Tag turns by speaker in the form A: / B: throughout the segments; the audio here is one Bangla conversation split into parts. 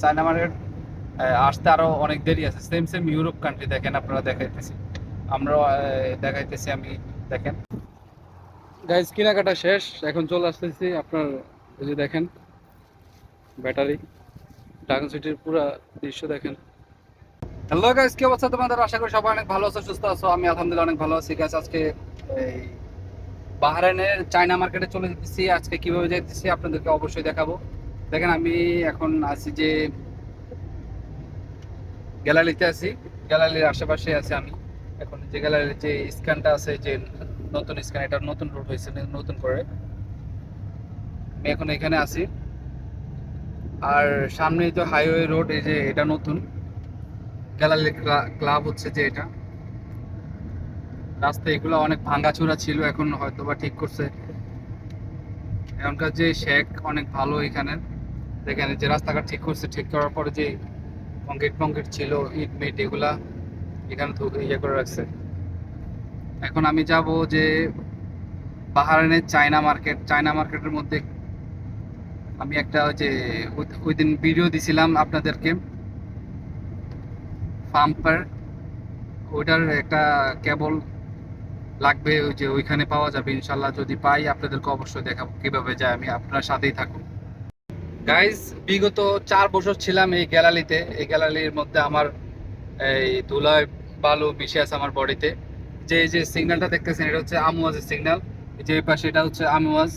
A: চায়না মার্কেট আসতে আরও অনেক দেরি আছে। সেম সেম ইউরোপ কান্ট্রি দেখেন আপনারা দেখাইতেছি। আমরাও দেখাইতেছি আমি দেখেন। গাইজ কেনাকাটা শেষ। এখন চলে আসতেছি আপনার এই যে দেখেন ব্যাটারি। ড্রাগন সিটির পুরো দৃশ্য দেখেন। হ্যালো গাইস কি অবস্থা তোমাদের? আশা করি সবাই অনেক ভালো আছো সুস্থ আছো। আমি আলহামদুলিল্লাহ অনেক ভালো আছি। গাইস আজকে এই বাহরাইনের চায়না মার্কেটে চলে যেতেছি। আজকে কীভাবে যেতেছি আপনাদেরকে অবশ্যই দেখাবো। দেখেন, আমি এখন আছি যে গ্যালারিতে আছি। গ্যালারির আশেপাশে আছি আমি। এখন যে গ্যালারির যে স্ক্যানটা আছে, যে নতুন স্ক্যান, এটা নতুন রুট হয়েছে নতুন করে। আমি এখন এখানে আছি। আর সামনেই তো হাইওয়ে রোড, এই যে এটা নতুন। গ্যালারি ক্লাব হচ্ছে যে এটা। রাস্তা এগুলো অনেক ভাঙাচোরা ছিল, এখন হয়তো বা ঠিক করছে। এখনকার যে শেখ অনেক ভালো এখানে দেখেন যে রাস্তাঘাট ঠিক করছে, ঠিক করার পরে যে কংক্রিট কংক্রিট ছিল, ইট মিট এগুলা এখানে ইয়ে করে রাখছে। এখন আমি যাব যে বাহারানের চায়না মার্কেট, চায়না মার্কেটের মধ্যে আমি একটা যে ওই দিন ভিডিও দিছিলাম আপনাদেরকে। পাম্পার, ওইটার একটা কেবল লাগবে, ওই যে ওইখানে পাওয়া যাবে, ইনশাল্লাহ যদি পাই, আপনাদেরকে অবশ্যই দেখাবো কীভাবে যায় আমি, আপনার সাথেই থাকুন। গাইজ বিগত চার বছর ছিলাম এই গ্যালারিতে। এই গ্যালারির মধ্যে আমার এই ধুলায় বালু মিশে আছে আমার বডিতে। যে যে সিগন্যালটা দেখতেছেন, এটা হচ্ছে আমুয়াজের সিগন্যাল। যে পাশে এটা হচ্ছে আমুয়াজ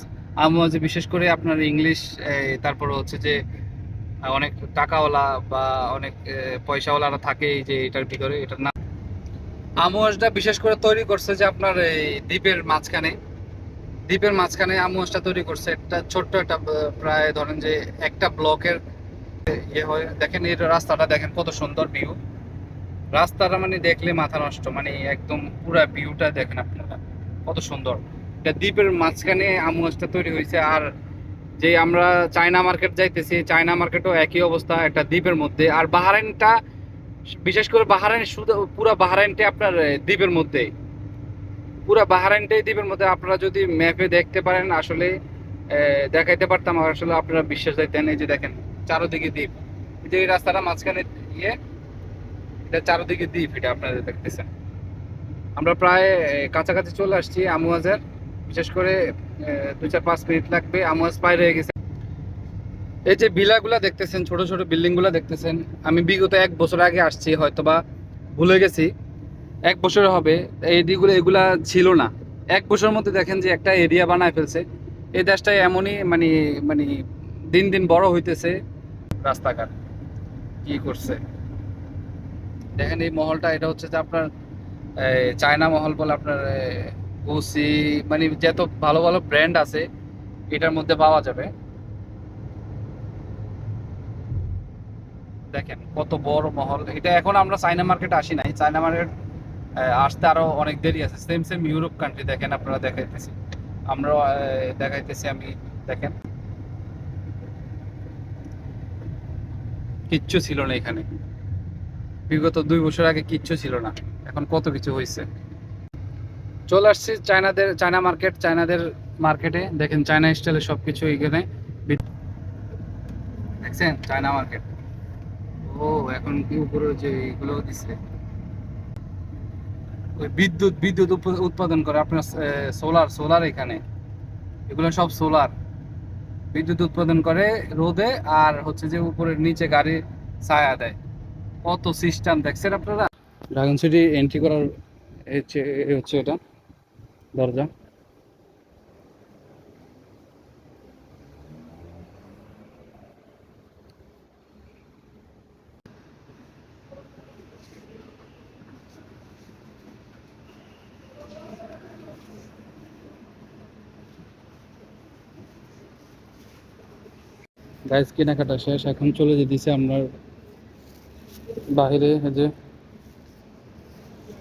A: আমুয়াজে বিশেষ করে আপনার ইংলিশ তারপরে হচ্ছে যে, অনেক টাকাওয়ালা বা অনেক পয়সাওয়ালারা থাকে এই যে এটার ভিতরে, এটার নাম। আমুয়াজটা বিশেষ করে তৈরি করছে যে আপনার এই দ্বীপের মাঝখানে। দ্বীপের মাঝখানে আমুয়াজটা তৈরি করছে। একটা ছোট্ট একটা প্রায় ধরেন যে একটা ব্লকের ইয়ে হয়। দেখেন এই রাস্তাটা দেখেন কত সুন্দর ভিউ রাস্তাটা মানে দেখলে মাথা নষ্ট মানে একদম পুরা ভিউটা দেখেন আপনারা। কত সুন্দর। এটা দ্বীপের মাঝখানে আমুয়াজটা তৈরি হয়েছে। আর যে আমরা চায়না মার্কেট যাইতেছি, চায়না মার্কেটও একই অবস্থা একটা দ্বীপের মধ্যে। আর বাহারাইনটা, বিশেষ করে বাহারাইন শুধু, পুরো বাহারাইনটা আপনার দ্বীপের মধ্যে পুরো বাহারাইনটাই দ্বীপের মধ্যে আপনারা যদি ম্যাপে দেখতে পারেন, আসলে দেখাইতে পারতাম আসলে আপনারা বিশ্বাস যাইতেন এই যে দেখেন, চারোদিকে দ্বীপ। যে এই রাস্তাটা মাঝখানে ইয়ে এটা চারোদিকে দ্বীপ, এটা আপনারা দেখতেছেন। আমরা প্রায় কাছাকাছি চলে আসছি আমুয়াজের বিশেষ করে দুই চার পাঁচ মিনিট লাগবে আমুয়াজ পার হয়ে গেছে। এই যে ভিলাগুলা দেখতেছেন, ছোট ছোট বিল্ডিংগুলা দেখতেছেন, আমি বিগত এক বছর আগে আসছি, হয়তোবা ভুলে গেছি। এক বছর হবে, এই দিগুলো, এগুলা ছিল না। এক বছরের মধ্যে দেখেন যে একটা এরিয়া বানায় ফেলছে। এই দেশটা এমনই মানে মানে দিন দিন বড় হইতেছে। রাস্তাঘাট কি করছে? দেখেন এই মহলটা, এটা হচ্ছে যে আপনার চায়না মহল বলে আপনার গুসি মানে যত ভালো ভালো ব্র্যান্ড আছে, এটার মধ্যে পাওয়া যাবে। দেখেন কত বড় মহল। এটা এখন আমরা চায়না মার্কেটে আসি নাই। চায়না মার্কেট আসতে আরও অনেক দেরি আছে। সেম সেম ইউরোপ কান্ট্রি দেখেন, আপনারা দেখাইতেছি। আমরা দেখাইতেছি আমি, দেখেন। কিচ্ছু ছিল না এখানে। বিগত দুই বছর আগে কিচ্ছু ছিল না। এখন কত কিছু হয়েছে চলে আসছি চায়নাদের, চায়না মার্কেট, চায়নাদের মার্কেটে। দেখেন, চায়না স্টাইলের সবকিছু এখানে দেখছেন? China market. ও, এখন কি উপরে যে এগুলো দিচ্ছে বিদ্যুৎ বিদ্যুৎ উৎপাদন করে আপনার সোলার সোলার এখানে। এগুলো সব সোলার বিদ্যুৎ উৎপাদন করে রোদে আর হচ্ছে যে উপরের নিচে গাড়ি ছায়া দেয়। কত সিস্টেম দেখছেন আপনারা? ড্রাগন সিটি এন্ট্রি করার হচ্ছে এটা, দরজা। গাইস, কেনাকাটা শেষ। এখন চলে যেতেছি আপনার বাইরে যে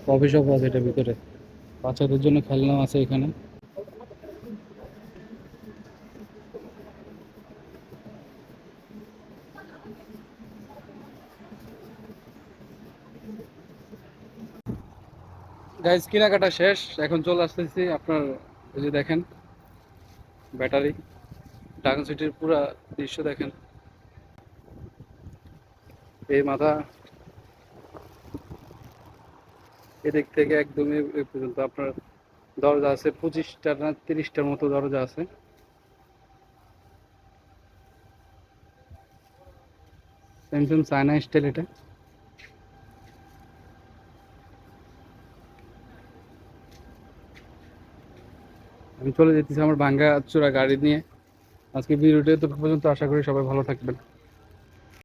A: কফি শপ আছে এটার ভিতরে। বাচ্চাদের জন্য খেলনা আছে এখানে। গাইস, কেনাকাটা শেষ। এখন চলে আসতেছি আপনার যে দেখেন, ব্যাটারি। ড্রাগন সিটির পুরা দৃশ্য দেখেন। এই মাথা এদিক থেকে একদমই এ পর্যন্ত। আপনার দরজা আছে পঁচিশটা না তিরিশটার মতো দরজা আছে। স্যামসাং চায়না স্টাইল এটা। আমি চলে যেতেছি আমার ভাঙ্গা চূড়া গাড়ি নিয়ে। আজকে ভিডিওটা তো পর্যন্ত। আশা করি সবাই ভালো থাকবেন।